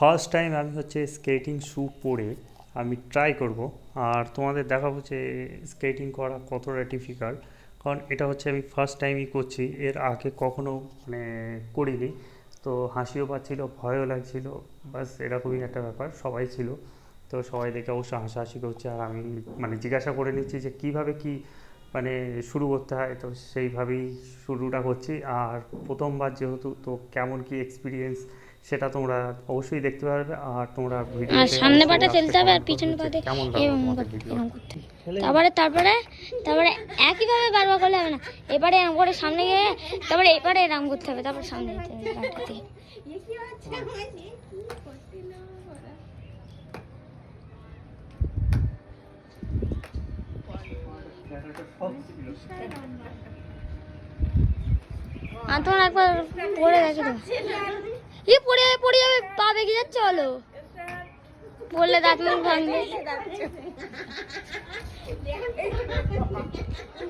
First time আমি হচ্ছে skating shoe পরে আমি ট্রাই করব। আর তোমাদের দেখাবো যে স্কেটিং করা কতটা ডিফিকাল্ট কারণ এটা হচ্ছে আমি ফার্স্ট টাইমই করছি, এর আগে কখনো মানে করিনি। তো হাসিও পাচ্ছিল, ভয়ও লাগছিল বাস এরকমই একটা ব্যাপার, সবাই ছিল। তো সবাই দেখে অবশ্য হাসাহাসি করছে, আর আমি মানে জিজ্ঞাসা করে নিচ্ছি যে কীভাবে কি মানে শুরু করতে হয় তো সেইভাবেই শুরুটা করছি আর প্রথমবার যেহেতু তো কেমন কি এক্সপিরিয়েন্স সেটা তোমরা অবশ্যই দেখতে পারবে আর তোমরা ভিডিও আর সামনে পাটা ফেলতে হবে আর পিছনে পাতে কেমন এরকম করতে এরকম করতে। তারপরে তারপরে তারপরে একইভাবে বারবার করলে হবে না। এবারে এরকম করে সামনে গিয়ে তারপরে এবারে এরকম করতে হবে। তারপর সামনে যেতে হবে। তোমার একবার পড়ে গেছে তো ই পড়ে যাবে পড়ে যাবে পা বেঁকে যাচ্ছে বলো। বললে দাঁত মুখ ভাঙবে।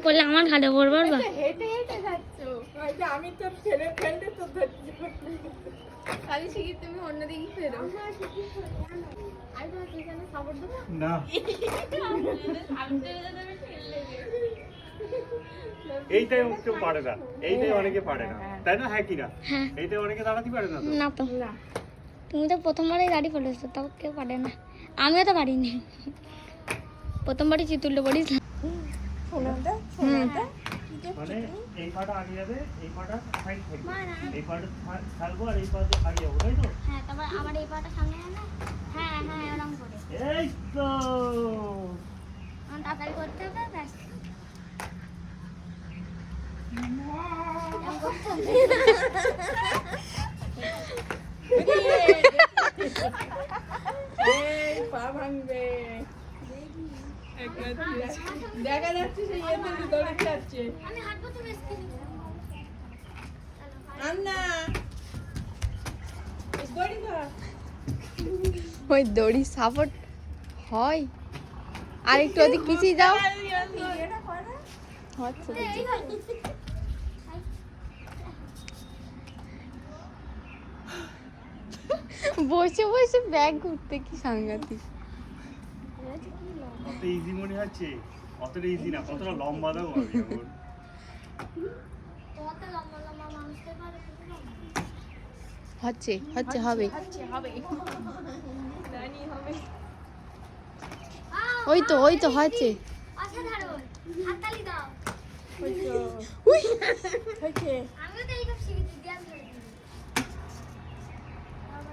বললে আমার ঘাটে পড়বার বা হেঁটে হেঁটে যাচ্ছ আমি তো ফেলে ফেলতে তো ধরছি খালি শিখি তুমি অন্যদিকে ফেরো না। এইটাই কেউ পারে না। এইটাই অনেকে পারে না। তাই না হ্যাঁ কি না হ্যাঁ। এইটাই অনেকে দাঁড়াতে পারে না না তো। তুমি তো প্রথমবারই গাড়ি ফেলেছো তাও কেউ পারে না। আমিও তো পারিনি। প্রথমবারই চিতুলটা পড়িস শোনাতে মানে এই পাটা আগে যাবে এই পাটা সাইড থাকবে এই পাটা থাকব আর এই পাটা আগে যাব তাই তো? হ্যাঁ তারপর আবার এই পাটা সামনে আনো। হ্যাঁ হ্যাঁ এরকম করে। এই তো। আমার তাড়াতাড়ি করতে হবে ব্যাস। দেখা যাচ্ছে সেই ইয়েতে দৌড়ে যাচ্ছে আমি হাঁটবো তো বেশ আন্না ওই দড়ি সাপোর্ট হয়। আর একটু ওদিক পিছিয়ে যাও। হচ্ছে বসে বসে ব্যাগ ঘুরতে কি সাংঘাতিক। অত ইজি মনে হচ্ছে? অতটা ইজি না কতটা লম্বা দাও আমি এখন? হচ্ছে হচ্ছে হবে। ওই তো ওই তো হচ্ছে। অসাধারণ। হাততালি দাও। আমিও তো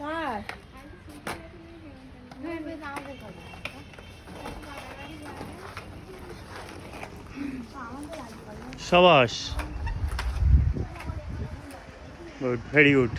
পা কাঁপতেছে এবারে নে পুরো প্লেয়ার কার সাবাস গুড ভেরি গুড